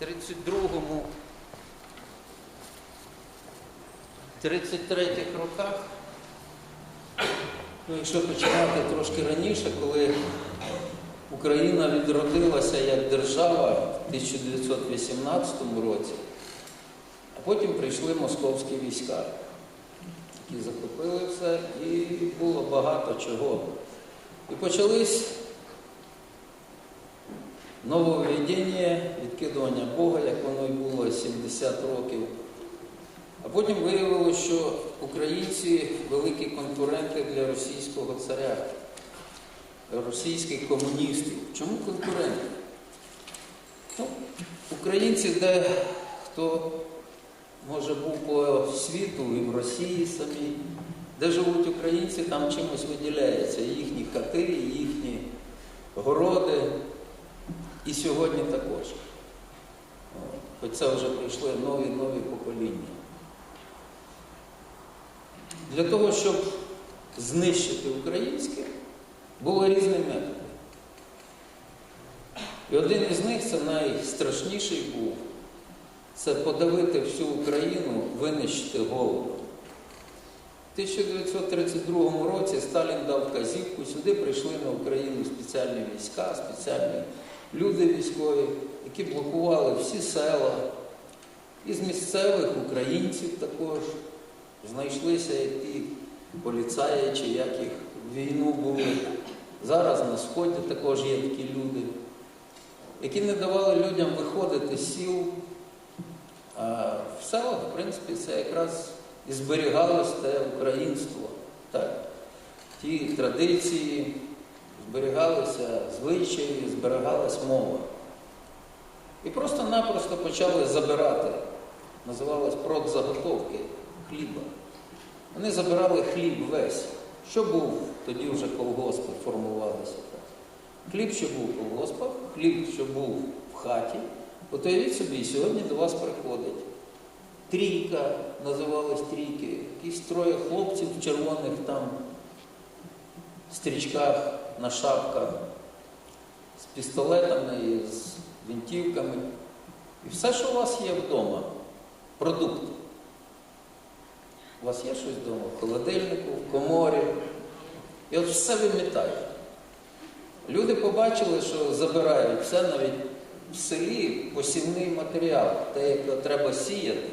32-му, 33-х роках, ну, якщо починати трошки раніше, коли Україна відродилася як держава в 1918 році, а потім прийшли московські війська, які захопили все, і було багато чого. І почались нововведення, відкидування Бога, як воно і було 70 років. А потім виявилося, що українці великі конкуренти для російського царя, російських комуністів. Чому конкуренти? Ну, українці, де хто може був по світу і в Росії самі, де живуть українці, там чимось виділяється. Їхні хати, їхні городи. І сьогодні також. Хоч це вже прийшли нові нові покоління. Для того, щоб знищити українське, було різні методи. І один із них, це найстрашніший був, це подавити всю Україну, винищити голодом. У 1932 році Сталін дав вказівку, сюди прийшли на Україну спеціальні війська, спеціальні люди військові, які блокували всі села. Із місцевих українців також знайшлися і ті поліцаї, чи як їх в війну були. Зараз на Сході також є такі люди, які не давали людям виходити з сіл. А в селах, в принципі, це якраз і зберігалось те українство. Так. Ті традиції, зберігалися звичаї, зберігалась мова. І просто-напросто почали забирати, називалось продзаготовки хліба. Вони забирали хліб весь. Що був, тоді вже колгоспи формувалися. Хліб, що був в колгоспах, хліб, що був в хаті. От уявіть собі, сьогодні до вас приходить. Трійка, називалась трійки, якісь троє хлопців в червоних там стрічках, на шапках, з пістолетами, з винтівками. І все, що у вас є вдома, продукти. У вас є щось вдома? В холодильнику, в коморі. І от все вимітають. Люди побачили, що забирають все навіть в селі посівний матеріал, те, яке треба сіяти.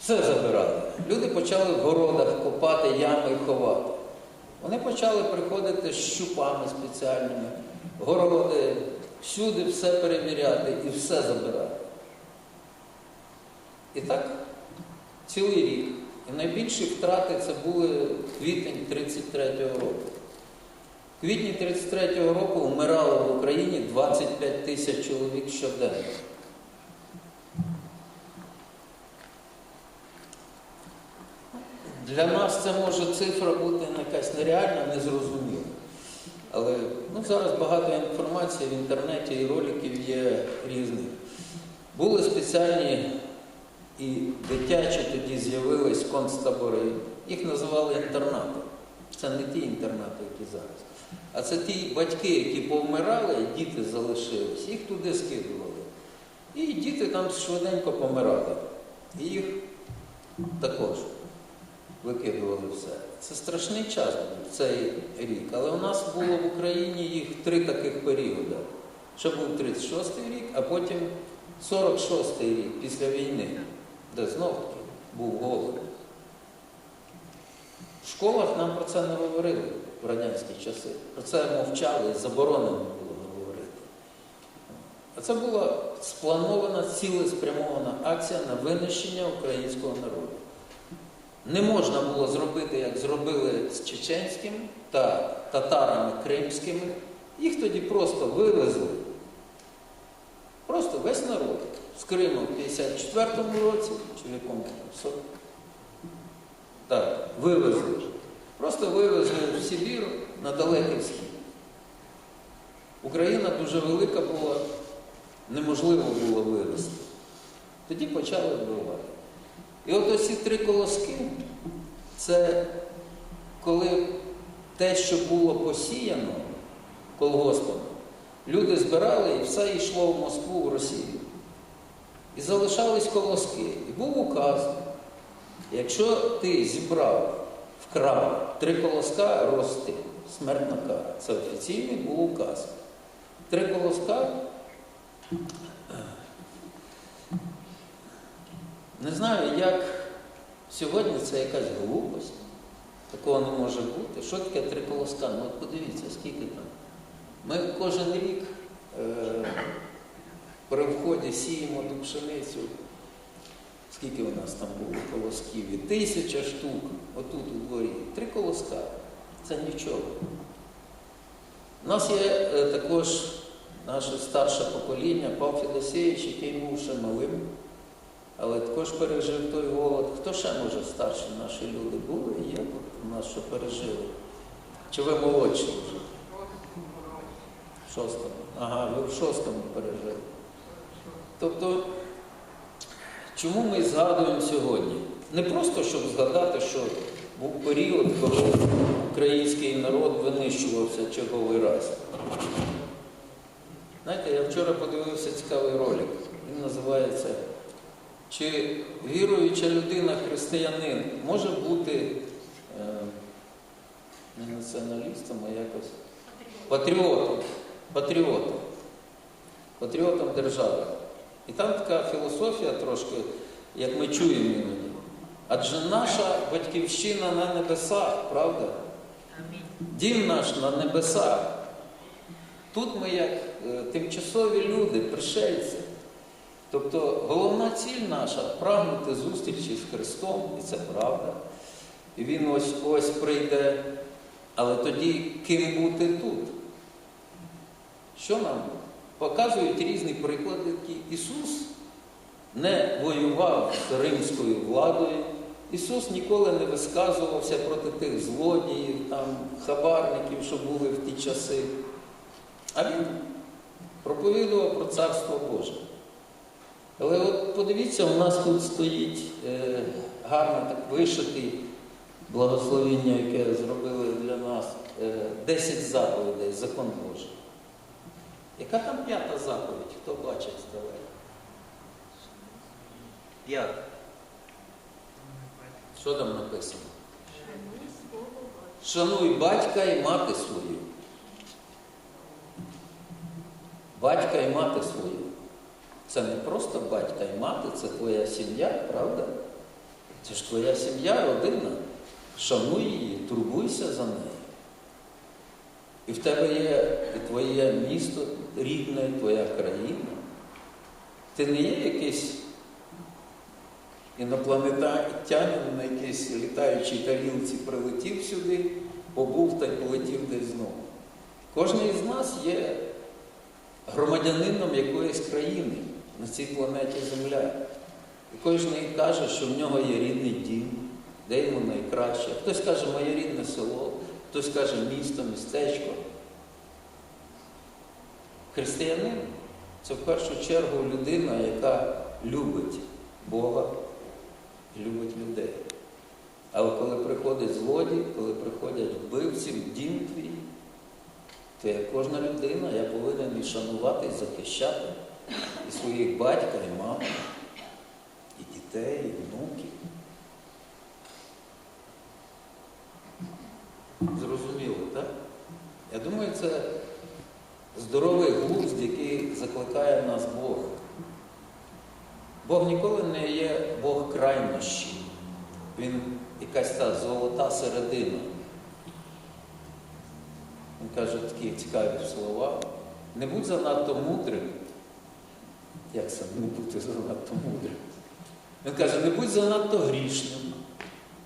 Все забирали. Люди почали в городах копати ями і ховати. Вони почали приходити з щупами спеціальними, городи, всюди все перевіряти і все забирати. І так цілий рік. І найбільші втрати це були квітень 33-го року. В квітні 33-го року вмирало в Україні 25 тисяч чоловік щоденно. Для нас це може цифра бути якась нереальна, незрозуміла. Але ну, зараз багато інформації в інтернеті і роликів є різних. Були спеціальні і дитячі тоді з'явились концтабори. Їх називали інтернати. Це не ті інтернати, які зараз. А це ті батьки, які повмирали, і діти залишились, їх туди скидували. І діти там швиденько помирали. І їх також викидували все. Це страшний час був цей рік. Але у нас було в Україні їх три таких періоди. Ще був 36-й рік, а потім 46-й рік після війни, де знов таки був голод. В школах нам про це не говорили в радянські часи. Про це мовчали, заборонено було говорити. А це була спланована цілеспрямована акція на винищення українського народу. Не можна було зробити, як зробили з чеченським та татарами кримськими. Їх тоді просто вивезли. Просто весь народ з Криму в 54-му році, чи в якому там, так, вивезли. Просто вивезли в Сибір на далекий схід. Україна дуже велика була, неможливо було вивезти. Тоді почали вбивати. І от оці три колоски це коли те, що було посіяно колгоспами, люди збирали і все йшло в Москву, в Росію. І залишались колоски. І був указ. Якщо ти зібрав, вкрав три колоска рости, смертна кара. Це офіційний був указ. Три колоска. Не знаю, як сьогодні це якась глупость. Такого не може бути. Що таке три колоска? Ну от подивіться, скільки там. Ми кожен рік е, при вході сіємо ту пшеницю. Скільки у нас там було колосків? І тисяча штук отут у дворі. Три колоска. Це нічого. У нас є е, також наше старше покоління, Пав Філосеєвич, який був ще малим, але також пережив той голод. Хто ще може старші наші люди були? і Є у нас, що пережили? Чи ви молодші вже? В шостому. Ага, ви в шостому пережили. Тобто, чому ми згадуємо сьогодні? Не просто щоб згадати, що був період, коли український народ винищувався черговий раз. Знаєте, я вчора подивився цікавий ролик. Він називається Чи віруюча людина, християнин, може бути е, не націоналістом, а якось патріотом. Патріотом. Патріотом держави. І там така філософія трошки, як ми чуємо іноді. Адже наша батьківщина на небесах, правда? Дім наш на небесах. Тут ми як е, тимчасові люди, пришельці. Тобто головна ціль наша прагнути зустрічі з Христом, і це правда. І Він ось ось прийде. Але тоді ким бути тут? Що нам показують різні приклади, які Ісус не воював з римською владою. Ісус ніколи не висказувався проти тих злодіїв, там, хабарників, що були в ті часи. А Він проповідував про Царство Боже. Але от подивіться, у нас тут стоїть е, гарно так вишитий благословіння, яке зробили для нас, е, 10 заповідей, закон Божий. Яка там п'ята заповідь? Хто бачить здалека? П'ята. Що там написано? Шануй батька і мати свою. Батька і мати свою. Це не просто батька і мати, це твоя сім'я, правда? Це ж твоя сім'я, родина. Шануй її, турбуйся за нею. І в тебе є і твоє місто рідне, і твоя країна. Ти не є якийсь інопланетянин на якійсь літаючій тарілці прилетів сюди, побув та й полетів десь знову. Кожен із нас є громадянином якоїсь країни на цій планеті Земля. І кожен каже, що в нього є рідний дім, де йому найкраще. Хтось каже, моє рідне село, хтось каже місто, містечко. Християнин це в першу чергу людина, яка любить Бога і любить людей. Але коли приходить злодій, коли приходять вбивці дім твій, то як кожна людина, я повинен і шанувати, і захищати і своїх батька, і маму, і дітей, і внуків. Зрозуміло, так? Я думаю, це здоровий глузд, який закликає нас Бог. Бог ніколи не є Бог крайнощі. Він якась та золота середина. Він каже такі цікаві слова. Не будь занадто мудрим. Як це не бути занадто мудрим? Він каже, не будь занадто грішним,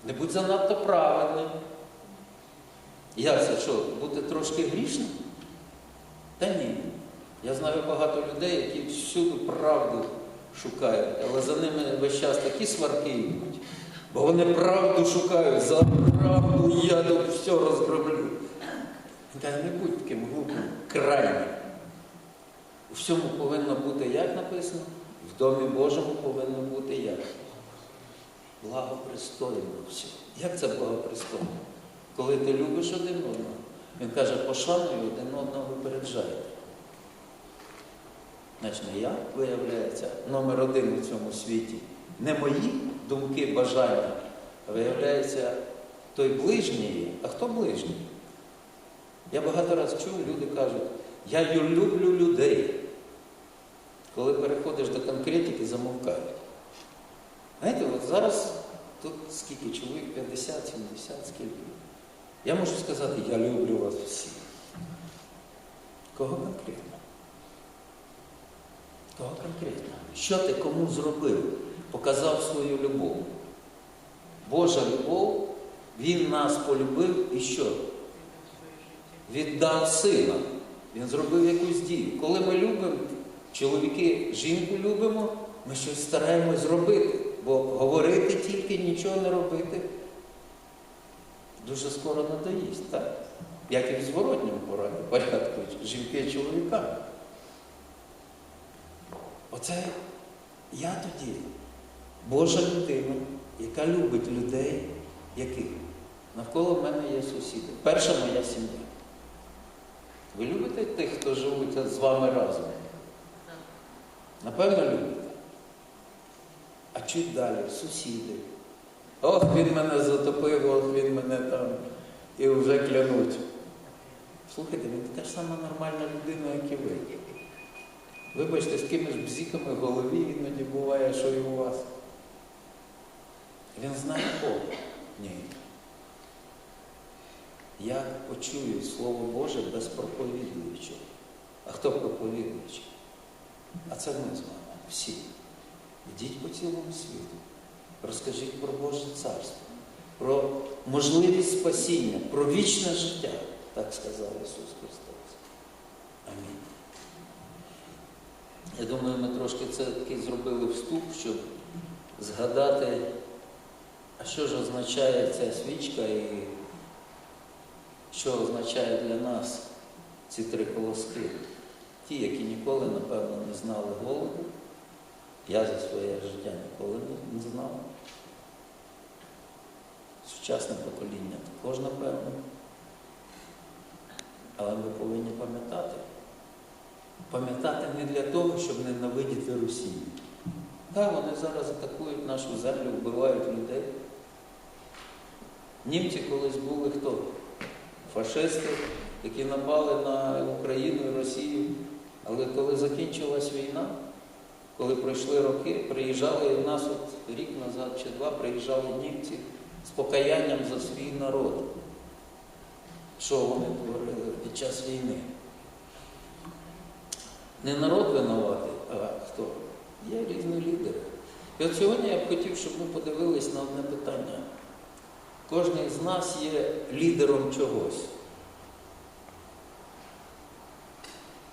не будь занадто праведним. Як це що, бути трошки грішним? Та ні. Я знаю багато людей, які всюди правду шукають, але за ними весь час такі сварки йдуть. Бо вони правду шукають, за правду я тут все розроблю. Він каже, не будь таким глупим, крайнім. У всьому повинно бути, як написано, в домі Божому повинно бути як? Благопристойно все. Як це благопристойно? Коли ти любиш один одного, він каже, пошануй один одного випереджайте. Значить, не я, виявляється, номер один у цьому світі. Не мої думки, бажання, а виявляється, той ближній є. А хто ближній? Я багато разів чув, люди кажуть, я люблю людей. Коли переходиш до конкретики, замовкають. Знаєте, от зараз тут скільки чоловік, 50, 70, скільки. Я можу сказати, я люблю вас всіх. Кого конкретно? Кого конкретно? Що ти кому зробив? Показав свою любов. Божа любов, Він нас полюбив і що? Віддав сина. Він зробив якусь дію. Коли ми любимо, чоловіки жінку любимо, ми щось стараємось зробити. Бо говорити тільки нічого не робити дуже скоро надоїсть, так? Як і в зворотньому порядку жінки чоловікам. Оце я тоді, Божа людина, яка любить людей, яких навколо мене є сусіди. Перша моя сім'я. Ви любите тих, хто живуть з вами разом? Напевно, любите. А чуть далі сусіди. Ох, він мене затопив, ох, він мене там і вже клянуть. Слухайте, він така ж сама нормальна людина, як і ви. Вибачте, з кимось бзіками в голові іноді буває, що і у вас. Він знає Бога? Ні. Я почую Слово Боже без проповідуючого. А хто проповідуючий? А це ми з вами всі. Йдіть по цілому світу. Розкажіть про Боже царство, про можливість спасіння, про вічне життя, так сказав Ісус Христос. Амінь. Я думаю, ми трошки це такий зробили вступ, щоб згадати, а що ж означає ця свічка і що означає для нас ці три колоски. Ті, які ніколи, напевно, не знали голоду. Я за своє життя ніколи не знав. Сучасне покоління також, напевно. Але ми повинні пам'ятати. Пам'ятати не для того, щоб ненавидіти Росію. Так, вони зараз атакують нашу землю, вбивають людей. Німці колись були хто? Фашисти, які напали на Україну і Росію. Але коли закінчилась війна, коли пройшли роки, приїжджали в нас от рік назад чи два приїжджали німці з покаянням за свій народ. Що вони творили під час війни? Не народ винуватий, а хто? Є різні лідери. І от сьогодні я б хотів, щоб ми подивились на одне питання. Кожен з нас є лідером чогось.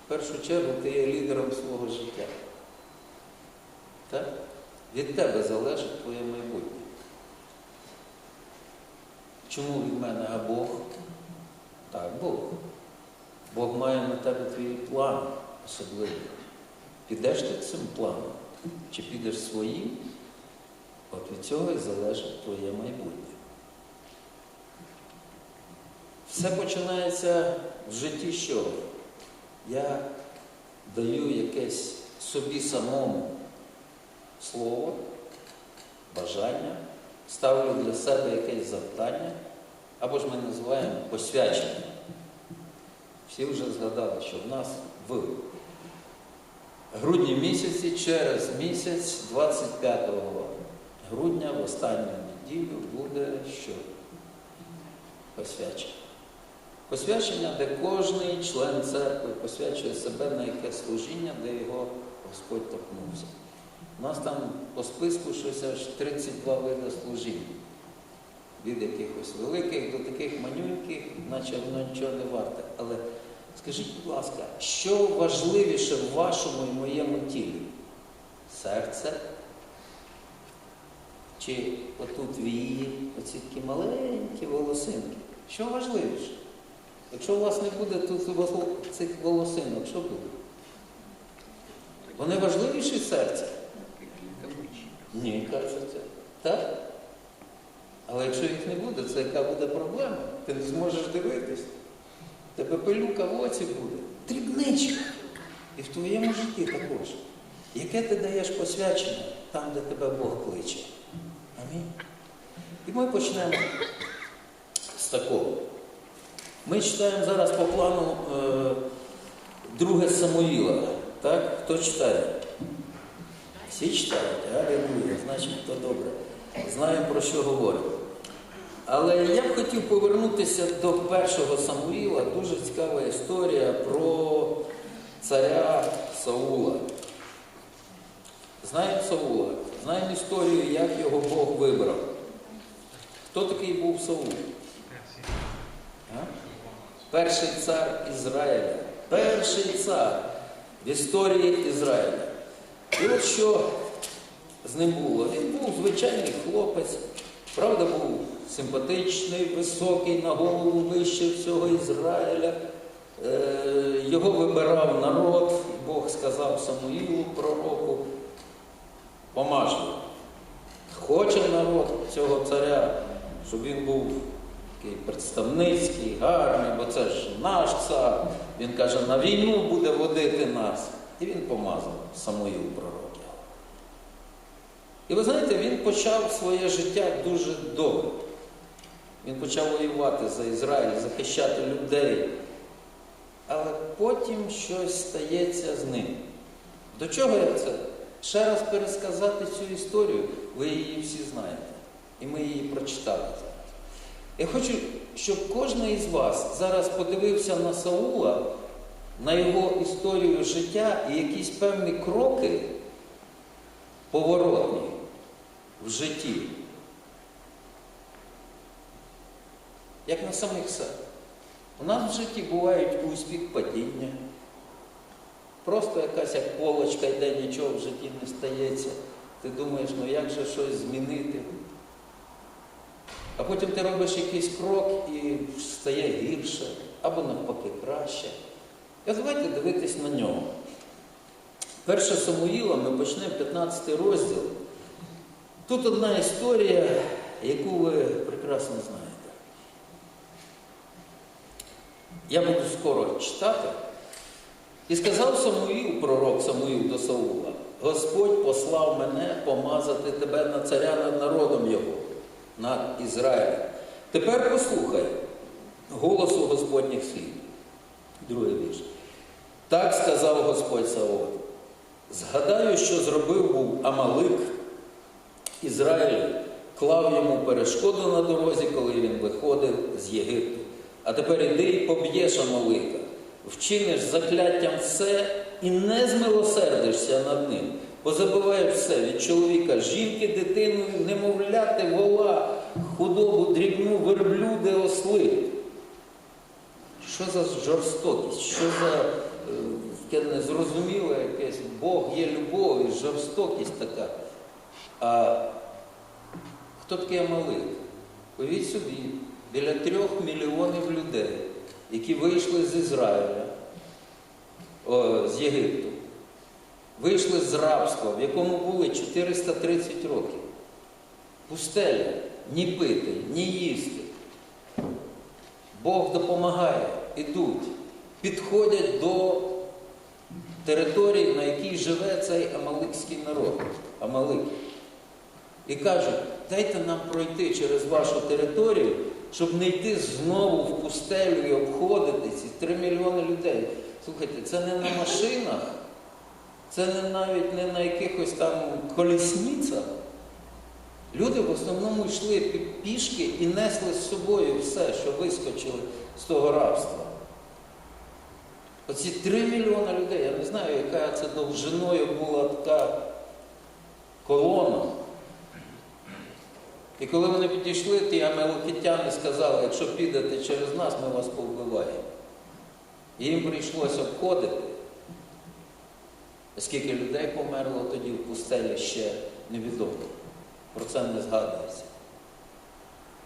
В першу чергу ти є лідером свого життя. Так? Від тебе залежить твоє майбутнє. Чому від мене, а Бог? Так, Бог. Бог має на тебе твій план особливий. Підеш ти цим планом, чи підеш своїм, от від цього і залежить твоє майбутнє. Все починається в житті чого? Я даю якесь собі самому слово, бажання, ставлю для себе якесь завдання, або ж ми називаємо посвячення. Всі вже згадали, що в нас в грудні місяці, через місяць, 25 грудня, в останню неділю буде що? Посвячення. Посвячення, де кожний член церкви посвячує себе на яке служіння, де його Господь торкнувся. У нас там по списку щось аж 32 види служінь. Від якихось великих до таких манюньких, наче воно нічого не варте. Але скажіть, будь ласка, що важливіше в вашому і моєму тілі? Серце? Чи отут вії, оці такі маленькі волосинки? Що важливіше? Якщо у вас не буде тут цих волосинок, що буде? Вони важливіші серця? Ні, кажеться. Так? Але якщо їх не буде, це яка буде проблема? Ти не зможеш дивитись. Тебе пилюка в оці буде. Дрібничка. І в твоєму житті також. Яке ти даєш посвячення там, де тебе Бог кличе. Амінь. І ми почнемо з такого. Ми читаємо зараз по плану е, друге Самуїла. Так? Хто читає? Всі читають, алілуя, значить, хто добре. Знаємо, про що говоримо. Але я б хотів повернутися до першого Самуїла. Дуже цікава історія про царя Саула. Знаємо Саула, знаємо історію, як його Бог вибрав. Хто такий був Саул? Перший цар Ізраїля. Перший цар в історії Ізраїля. І от що з ним було? Він був звичайний хлопець, правда, був симпатичний, високий, на голову вище всього Ізраїля. Е, Його вибирав народ, Бог сказав Самуїлу пророку, помажливо. Хоче народ цього царя, щоб він був такий представницький, гарний, бо це ж наш цар. Він каже, на війну буде водити нас. І він помазав Самуїл пророк. його. І ви знаєте, він почав своє життя дуже добре. Він почав воювати за Ізраїль, захищати людей. Але потім щось стається з ним. До чого я це? Ще раз пересказати цю історію, ви її всі знаєте. І ми її прочитали. Я хочу, щоб кожен із вас зараз подивився на Саула, на його історію життя і якісь певні кроки поворотні в житті. Як на самих себе. У нас в житті бувають успіх, падіння. Просто якась як полочка йде, нічого в житті не стається. Ти думаєш, ну як же щось змінити? А потім ти робиш якийсь крок і стає гірше, або навпаки краще. І давайте дивитись на нього. Перше Самуїла ми почнемо 15 розділ. Тут одна історія, яку ви прекрасно знаєте. Я буду скоро читати. І сказав Самуїл, пророк Самуїл до Саула, Господь послав мене помазати тебе на царя над народом його, над Ізраїлем. Тепер послухай голосу Господніх слів. Другий вірш. Так сказав Господь Саул. Згадаю, що зробив був Амалик Ізраїлю, клав йому перешкоду на дорозі, коли він виходив з Єгипту. А тепер іди і поб'єш Амалика, вчиниш закляттям все і не змилосердишся над ним, бо забуваєш все від чоловіка, жінки, дитину, немовляти, вола, худобу, дрібну, верблюди, осли. Що за жорстокість? Що за е, таке незрозуміле якесь Бог є любов і жорстокість така. А хто такий Амалик? Уявіть собі, біля трьох мільйонів людей, які вийшли з Ізраїля, о, з Єгипту, вийшли з рабства, в якому були 430 років. Пустеля, ні пити, ні їсти. Бог допомагає, ідуть, підходять до території, на якій живе цей амаликський народ, Амалик. І кажуть, дайте нам пройти через вашу територію, щоб не йти знову в пустелю і обходити ці 3 мільйони людей. Слухайте, це не на машинах, це не навіть не на якихось там колісницях. Люди в основному йшли пішки і несли з собою все, що вискочили з того рабства. Оці 3 мільйони людей, я не знаю, яка це довжиною була така колона. І коли вони підійшли, ті амелокітяни сказали, якщо підете через нас, ми вас повбиваємо. І їм прийшлося обходити. Скільки людей померло тоді в пустелі ще невідомо. Про це не згадується.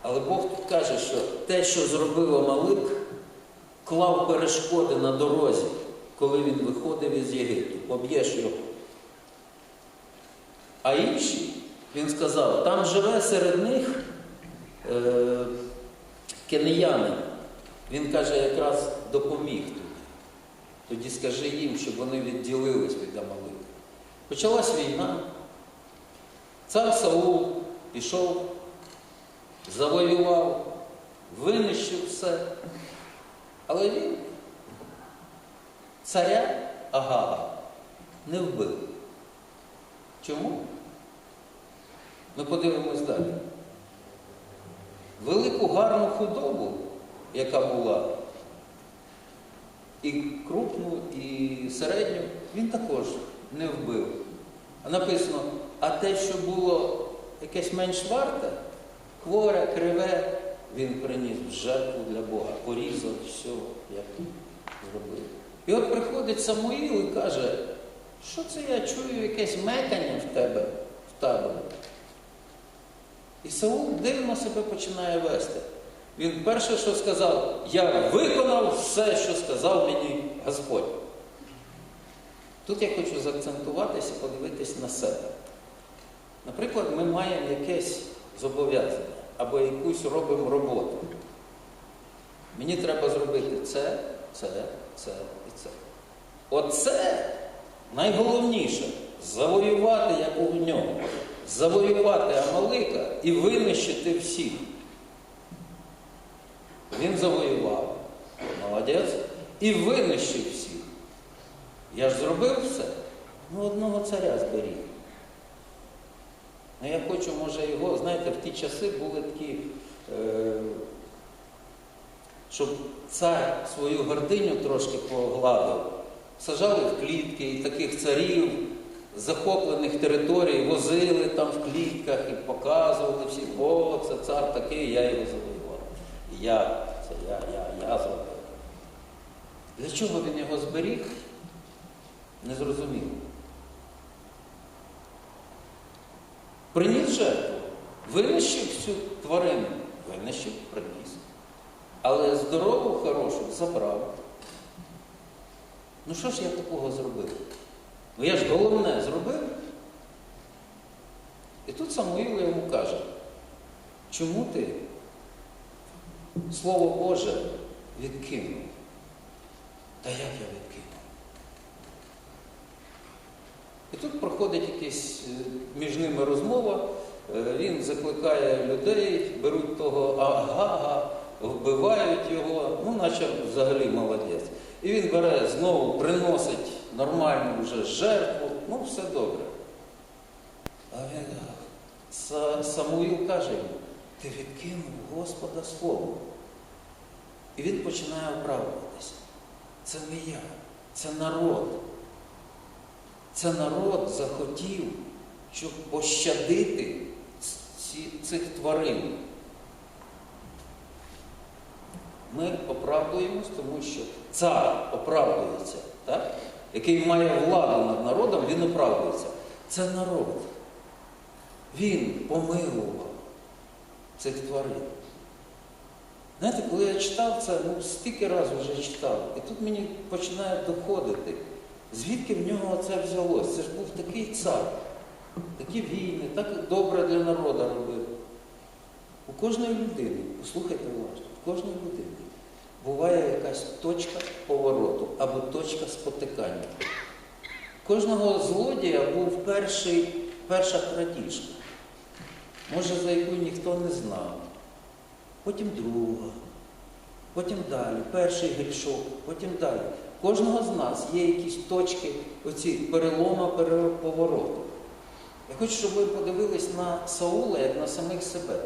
Але Бог тут каже, що те, що зробив Амалик, клав перешкоди на дорозі, коли він виходив із Єгипту, поб'єш його. А інші, він сказав, там живе серед них е, кенеянин. Він каже, якраз допоміг. Тоді скажи їм, щоб вони відділились від Амалика. Почалась війна. Цар Саул пішов, завоював, винищив все. Але він царя Агага не вбив. Чому? Ми подивимось далі. Велику гарну худобу, яка була, і крупну, і середню, він також не вбив. Написано, а те, що було якесь менш варте, хворе, криве, він приніс в жертву для Бога, порізав все, як зробив. І от приходить Самуїл і каже, що це я чую якесь мекання в тебе в таборі. І Саул дивно себе починає вести. Він перше, що сказав, я виконав все, що сказав мені Господь. Тут я хочу заакцентуватися, подивитись на себе. Наприклад, ми маємо якесь зобов'язання або якусь робимо роботу. Мені треба зробити це, це, це і це. Оце найголовніше завоювати як у ньому, завоювати Амалика і винищити всіх. Він завоював, молодець, і винищив всіх. Я ж зробив все, ну одного царя зберіг. Ну я хочу, може, його, знаєте, в ті часи були такі, е, щоб цар свою гординю трошки погладив. Сажали в клітки і таких царів захоплених територій, возили там в клітках і показували всі, о, це цар такий, я його завоював. Я, це я, я, я зробив. Для чого він його зберіг? Не зрозуміло. Приніс жертву, винищив всю тварину, винищив, приніс. Але здорову, хорошу забрав. Ну що ж я такого зробив? Ну я ж головне зробив. І тут Самуїл йому каже, чому ти Слово Боже відкинув? Та як я відкинув? І тут проходить якась е, між ними розмова, е, він закликає людей, беруть того агага, вбивають його, ну наче взагалі молодець. І він бере знову, приносить нормальну вже жертву, ну все добре. А він, Самуїл каже йому, ти відкинув Господа Слово. І він починає оправдуватися. Це не я, це народ. Це народ захотів, щоб пощадити цих тварин. Ми оправдуємось, тому що цар оправдується, так? який має владу над народом, він оправдується. Це народ. Він помилував цих тварин. Знаєте, коли я читав це, ну стільки разів вже читав, і тут мені починає доходити, звідки в нього це взялось. Це ж був такий цар, такі війни, так добре для народу робив. У кожної людини, послухайте уважно, у кожної людини буває якась точка повороту або точка спотикання. У кожного злодія був перший, перша крадіжка, може, за яку ніхто не знав потім друга, потім далі, перший грішок, потім далі. Кожного з нас є якісь точки, оці перелома, повороту. Я хочу, щоб ви подивились на Саула як на самих себе.